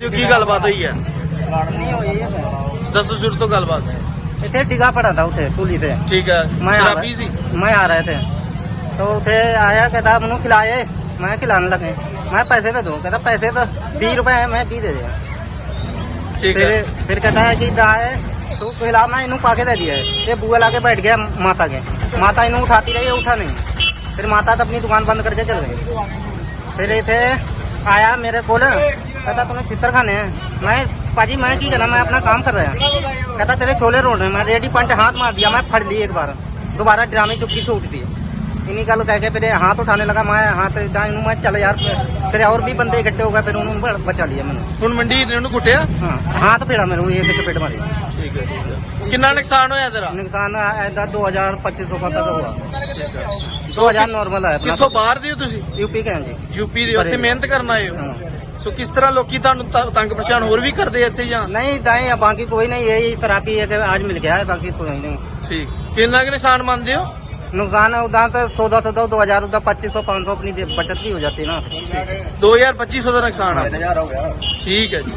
ਜੋ ਕੀ ਗੱਲਬਾਤ ਹੋਈ ਹੈ ਨਹੀਂ ਹੋਈ ਹੈ ਦੱਸੋ ਸ਼ੁਰੂ ਤੋਂ ਗੱਲਬਾਤ ਇੱਥੇ ਟਿਕਾ ਪੜਾ था उसे पुलिस से ਠੀਕ ਹੈ मैं आ ਸ਼ਰਾਬੀ ਸੀ रहा मैं आ रहे थे तो उठे आया कहता मनु खिलाए मैं खिलाने लगे मैं पैसे दे दूं कहता पैसे तो बीस रुपए है मैं की दे दिया ਠੀਕ फिर ਹੈ फिर कहता है कि दा है तू खिला मैं इन्हू पाके दे दिया है ये बुआ लाके बैठ गया माता के माता इन्हू उठाती रही ये उठा नहीं फिर माता तो अपनी दुकान बंद करके चल गई फिर इथे आया मेरे को कहता तुम्हें चित्र खाने हैं मैं पाजी मैं की करना मैं अपना काम कर रहा है कहता तेरे छोले रोड रहे मैं रेडी पंट हाथ मार दिया मैं फड़ ली एक बार दोबारा ड्रामे चुपकी छूट दी इन्हीं गल कह के फिर हाथ उठाने लगा मैं हाथ इदां इन्हू मैं चल यार फिर और भी बंदे इकट्ठे हो गए फिर उन्होंने बचा लिया मैंने ਹੁਣ ਮੰਡੀ ਨੇ ਉਹਨੂੰ ਕੁੱਟਿਆ हाँ हाथ फेड़ा मेरे को एक चपेट मारी ਠੀਕ ਹੈ ਠੀਕ ਹੈ ਕਿੰਨਾ ਨੁਕਸਾਨ ਹੋਇਆ ਤੇਰਾ नुकसान ऐसा दो हजार पच्चीस सौ का तक हुआ दो हजार नॉर्मल है अपना ਕਿੱਥੋਂ ਬਾਹਰ ਦੇ ਹੋ ਤੁਸੀਂ यूपी के हैं जी ਯੂਪੀ ਦੇ ਉੱਥੇ ਮਿਹਨਤ ਕਰਨ ਆਏ ਹੋ हाँ। ਸੋ ਕਿਸ ਤਰ੍ਹਾਂ ਲੋਕੀ ਤੁਹਾਨੂੰ ਤ- ਤੰਗ ਪਰੇਸ਼ਾਨ ਹੋਰ ਵੀ ਕਰਦੇ ਆ ਇੱਥੇ ਜਾਂ नहीं दाएं या बाकी कोई नहीं यही थेरापी है कि आज मिल गया है बाकी कोई नहीं ਠੀਕ ਕਿੰਨਾ ਕੁ ਨੁਕਸਾਨ ਮੰਨਦੇ ਹੋ नुकसान है उदा तो सौदा सौदा दो हजार उदा पच्चीस सौ पाँच सौ अपनी दे- बचत भी हो जाती है ना 2250 ਦਾ ਨੁਕਸਾਨ ਆ ਠੀਕ ਹੈ ਜੀ